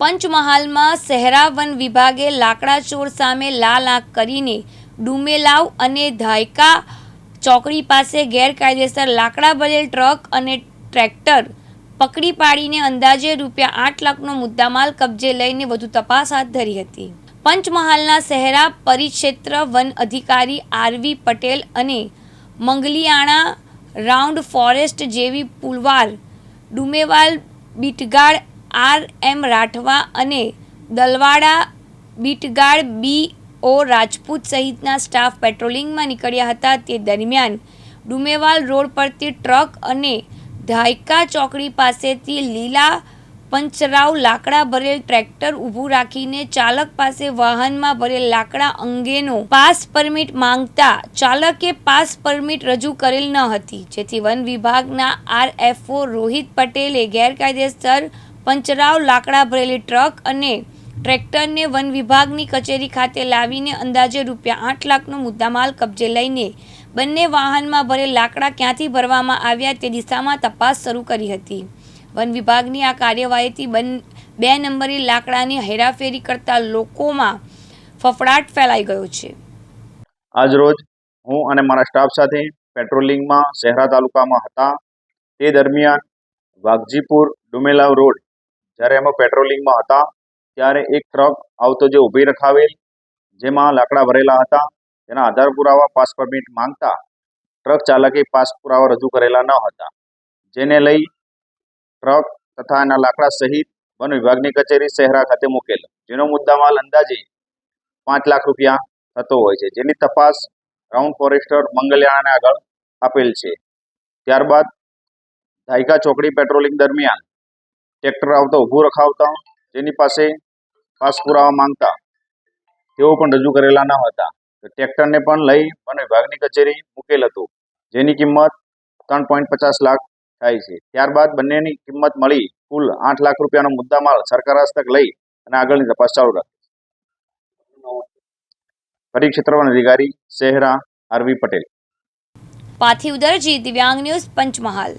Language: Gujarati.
પંચમહાલમાં શહેરા વન વિભાગે લાકડા ચોર સામે લાલ આંખ કરીને ડુમેલાવ અને ધાયકા ચોકડી પાસે ગેરકાયદેસર લાકડા ભરેલ ટ્રક અને ટ્રેક્ટર પકડી પાડીને અંદાજે રૂપિયા આઠ લાખનો મુદ્દામાલ કબજે લઈને વધુ તપાસ હાથ ધરી હતી. પંચમહાલના શહેરા પરિક્ષેત્ર વન અધિકારી આરવી પટેલ અને મંગલિયાણા રાઉન્ડ ફોરેસ્ટ જેવી પુલવાર ડુમેવાલ બીટગાડ આર એમ રાઠવા અને દલવાડા બીટગાડ બી ઓ રાજપૂત સહિતના સ્ટાફ પેટ્રોલિંગમાં નીકળ્યા હતા તે દરમિયાન ડુમેવાલ રોડ પરથી ટ્રક અને ધાયકા ચોકડી પાસેથી લીલા પંચરાવ લાકડા ભરેલ ટ્રેક્ટર ઊભું રાખીને ચાલક પાસે વાહનમાં ભરેલ લાકડા અંગેનો પાસ પરમિટ માંગતા ચાલકે પાસ પરમિટ રજૂ કરેલ ન હતી, જેથી વન વિભાગના આરએફઓ રોહિત પટેલે ગેરકાયદેસર પંચરાવ લાકડા ભરેલી ટ્રક અને ટ્રેક્ટરને વન વિભાગની કચેરી ખાતે લાવીને અંદાજે રૂપિયા આઠ લાખનો મુદ્દામાલ કબજે લઈને બંને વાહનમાં ભરેલ લાકડા ક્યાંથી ભરવામાં આવ્યા તે દિશામાં તપાસ શરૂ કરી હતી. વન વિભાગની આ કાર્યવાહીથી બન, બે નંબરી લાકડાની હેરાફેરી કરતા લોકોમાં ફફડાટ ફેલાઈ ગયો છે. આજરોજ હું અને મારા સ્ટાફ સાથે પેટ્રોલિંગમાં શહેરા તાલુકામાં હતા. તે દરમિયાન વાઘજીપુર ડુમેલાવ રોડ જ્યારે એમાં પેટ્રોલિંગમાં હતા, ત્યારે એક ટ્રક આવતો જે ઊભી રખાવેલ, જેમાં લાકડા ભરેલા હતા, તેના આધાર પુરાવા પાસ પરમિટ માંગતા ટ્રક ચાલકે પાસ પુરાવા રજૂ કરેલા ન હતા. જેને લઈ ટ્રક તથા એના લાકડા સહિત વન વિભાગની કચેરી શહેરા ખાતે મૂકેલ. જેનો મુદ્દામાલ અંદાજે પાંચ લાખ રૂપિયા થતો હોય છે. જેની તપાસ રાઉન્ડ ફોરેસ્ટર મંગલયાણાને આગળ આપેલ છે. ત્યારબાદ ધાયકા ચોકડી પેટ્રોલિંગ દરમિયાન ટ્રેક્ટર આવતા ઊભું રખાવતા તેની પાસે પાસ પુરાવા માંગતા, તેઓ પણ રજૂ કરેલા ન હતા. ટ્રેક્ટરને પણ લઈ વન વિભાગની કચેરી મૂકેલ હતું, જેની કિંમત ત્રણ પોઈન્ટ પચાસ લાખ થાય છે. ત્યારબાદ બંનેની કિંમત મળી કુલ આઠ લાખ રૂપિયાનો મુદ્દામાલ સરકાર હસ્તક લઈ અને આગળની તપાસ ચાલુ રાખી. વન અધિકારી શહેરા આરવી પટેલ. પાથી ઉદરજી દિવ્યાંગ ન્યૂઝ, પંચમહાલ.